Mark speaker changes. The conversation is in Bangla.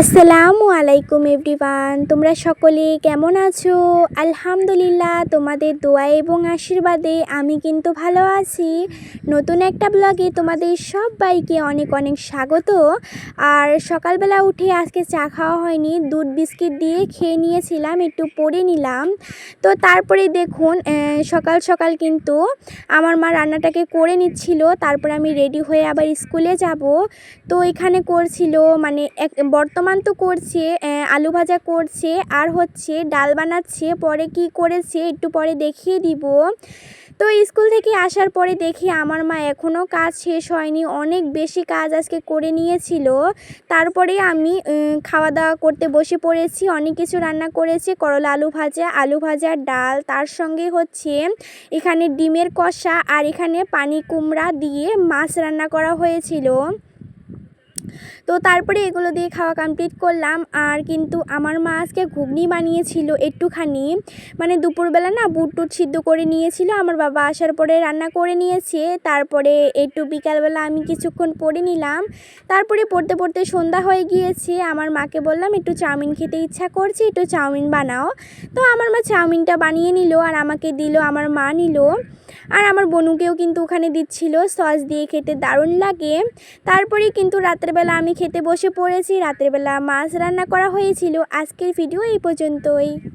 Speaker 1: আসসালামু আলাইকুম এভরিওয়ান, তোমরা সকলে কেমন আছো? আলহামদুলিল্লাহ, তোমাদের দোয়া এবং আশীর্বাদে আমি কিন্তু ভালো আছি। নতুন একটা ব্লগে তোমাদের সবাইকে অনেক অনেক স্বাগত। আর সকালবেলা উঠে আজকে চা খাওয়া হয়নি, দুধ বিস্কিট দিয়ে খেয়ে নিয়েছিলাম, একটু পরে নিলাম। তো তারপরে দেখুন সকাল সকাল কিন্তু আমার মা রান্নাটাকে করে নিচ্ছিল, তারপরে আমি রেডি হয়ে আবার স্কুলে যাব। তো এখানে করছিল মানে এক, বর্তমান তো করছে আলু ভাজা করছে, আর হচ্ছে ডাল বানাচ্ছে, পরে কি করেছে একটু পরে দেখিয়ে দিব। তো স্কুল থেকে আসার পরে দেখি আমার মা এখনও কাজ শেষ হয়নি, অনেক বেশি কাজ আজকে করে নিয়েছিল। তারপরে আমি খাওয়া দাওয়া করতে বসে পড়েছি, অনেক কিছু রান্না করেছে, করলা আলু ভাজা আলু ভাজা, ডাল, তার সঙ্গে হচ্ছে এখানে ডিমের কষা, আর এখানে পানি কুমড়া দিয়ে মাছ রান্না করা হয়েছিল। তো তারপরে এগুলো দিয়ে খাওয়া কমপ্লিট করলাম। আর কিন্তু আমার মা আজকে ঘুগনি বানিয়েছিল একটুখানি। মানে দুপুরবেলা না বুট টুট সিদ্ধ করে নিয়েছিল। আমার বাবা আসার পরে রান্না করে নিয়েছে। তারপরে একটু বিকালবেলা আমি কিছুক্ষণ পড়ে নিলাম। তারপরে পড়তে পড়তে সন্ধ্যা হয়ে গিয়েছে। আমার মাকে বললাম, একটু চাউমিন খেতে ইচ্ছা করছে, একটু চাউমিন বানাও। তো আমার মা চাউমিনটা বানিয়ে নিল আর আমাকে দিল, আমার মা নিল। আর আমার বনুকেও কিন্তু ওখানে দিচ্ছিল, সস দিয়ে খেতে দারুণ লাগে। তারপরে কিন্তু রাত্রেবেলা আমি খেতে বসে পড়েছি, রাত্রেবেলা মাছ রান্না করা হয়েছিল। আজকের ভিডিও এই পর্যন্তই।